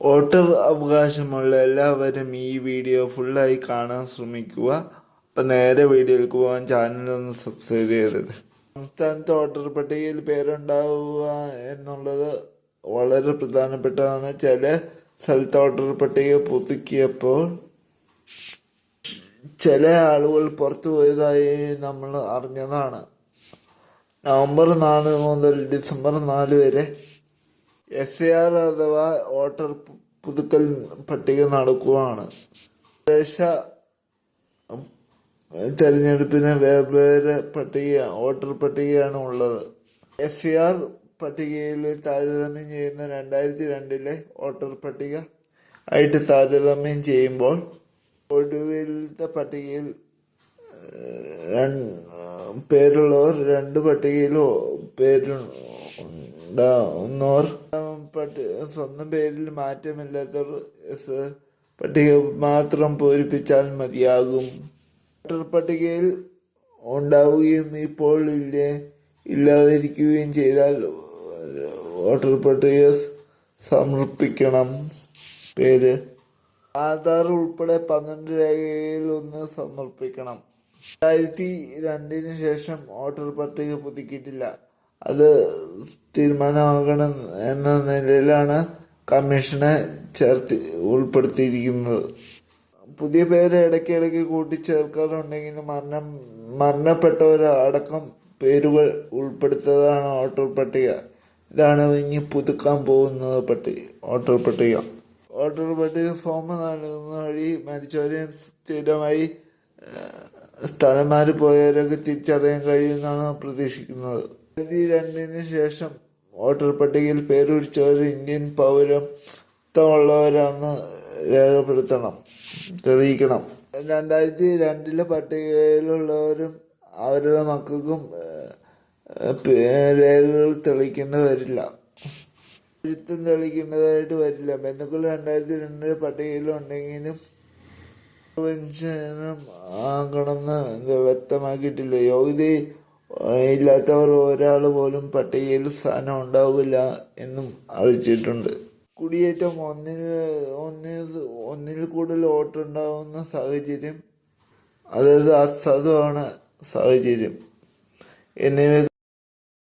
Voter അവകാശമുള്ള എല്ലാവരും ഈ video ഫുള്ളായി കാണാൻ ശ്രമിക്കുക. അപ്പം നേരെ വീഡിയോയിലേക്ക് പോകാൻ ചാനലൊന്ന് സബ്സ്ക്രൈബ് ചെയ്തത് സംസ്ഥാനത്ത് വോട്ടർ പട്ടികയിൽ പേരുണ്ടാവുക എന്നുള്ളത് വളരെ പ്രധാനപ്പെട്ടതാണ്. ചില സ്ഥലത്ത് വോട്ടർ പട്ടിക പുതുക്കിയപ്പോൾ ചില ആളുകൾ പുറത്തു പോയതായി നമ്മൾ അറിഞ്ഞതാണ്. നവംബർ നാല് മുതൽ ഡിസംബർ നാല് വരെ എസ് എ ആർ അഥവാ വോട്ടർ പുതുക്കൽ പട്ടിക നടക്കുകയാണ് ദേശ തെരഞ്ഞെടുപ്പിന് വെവ്വേറെ പട്ടിക വോട്ടർ പട്ടികയാണ് ഉള്ളത്. എസ് സി ആർ പട്ടികയിൽ താരതമ്യം ചെയ്യുന്ന രണ്ടായിരത്തി രണ്ടിലെ വോട്ടർ പട്ടിക ആയിട്ട് താരതമ്യം ചെയ്യുമ്പോൾ ഒടുവിലത്തെ പട്ടികയിൽ പേരുള്ളവർ രണ്ട് പട്ടികയിലോ പേരുണ്ടാവുന്നവർ പട്ടി സ്വന്തം പേരിൽ മാറ്റമില്ലാത്തവർ എസ് പട്ടിക മാത്രം പൂരിപ്പിച്ചാൽ മതിയാകും. വോട്ടർ പട്ടികയിൽ ഉണ്ടാവുകയും ഇപ്പോൾ ഇല്ലേ ഇല്ലാതിരിക്കുകയും ചെയ്താൽ വോട്ടർ പട്ടിക സമർപ്പിക്കണം. പേര് ആധാർ ഉൾപ്പെടെ പന്ത്രണ്ട് രേഖയിൽ ഒന്ന് സമർപ്പിക്കണം. രണ്ടായിരത്തി രണ്ടിന് ശേഷം വോട്ടർ പട്ടിക പുതുക്കിയിട്ടില്ല. അത് തീരുമാനമാകണം എന്ന നിലയിലാണ് കമ്മീഷനെ ചേർത്തി ഉൾപ്പെടുത്തിയിരിക്കുന്നത്. പുതിയ പേര് ഇടയ്ക്കിടയ്ക്ക് കൂട്ടിച്ചേർക്കാറുണ്ടെങ്കിലും മരണം മരണപ്പെട്ടവരടക്കം പേരുകൾ ഉൾപ്പെടുത്തതാണ് വോട്ടർ പട്ടിക. ഇതാണ് ഇനി പുതുക്കാൻ പോകുന്നത് പട്ടിക വോട്ടർ പട്ടിക. വോട്ടർ പട്ടിക ഫോം നൽകുന്ന വഴി മരിച്ചവരെ സ്ഥിരമായി സ്ഥലം മാറി പോയവരൊക്കെ തിരിച്ചറിയാൻ കഴിയുമെന്നാണ് പ്രതീക്ഷിക്കുന്നത്. രണ്ടിന് ശേഷം വോട്ടർ പട്ടികയിൽ പേരുരിച്ചവർ ഇന്ത്യൻ പൗരത്വമുള്ളവരാണെന്ന് രേഖപ്പെടുത്തണം തെളിയിക്കണം. രണ്ടായിരത്തി രണ്ടിലെ പട്ടികയിലുള്ളവരും അവരുടെ മക്കൾക്കും രേഖകൾ തെളിയിക്കേണ്ടി വരില്ല എഴുത്തും തെളിയിക്കേണ്ടതായിട്ട് വരില്ല. ബന്ധുക്കൾ രണ്ടായിരത്തി രണ്ടിലെ പട്ടികയിലുണ്ടെങ്കിലും പെൻഷനും ആകണമെന്ന് വ്യക്തമാക്കിയിട്ടില്ല. യോഗ്യത ഇല്ലാത്തവർ ഒരാൾ പോലും പട്ടികയിൽ സ്ഥാനം ഉണ്ടാവില്ല എന്നും അറിയിച്ചിട്ടുണ്ട്. കുടിയേറ്റം ഒന്നിൽ ഒന്നിൽ ഒന്നിൽ കൂടുതൽ വോട്ടുണ്ടാവുന്ന സാഹചര്യം അതായത് അസാധുവാണ് സാഹചര്യം. എന്നിവ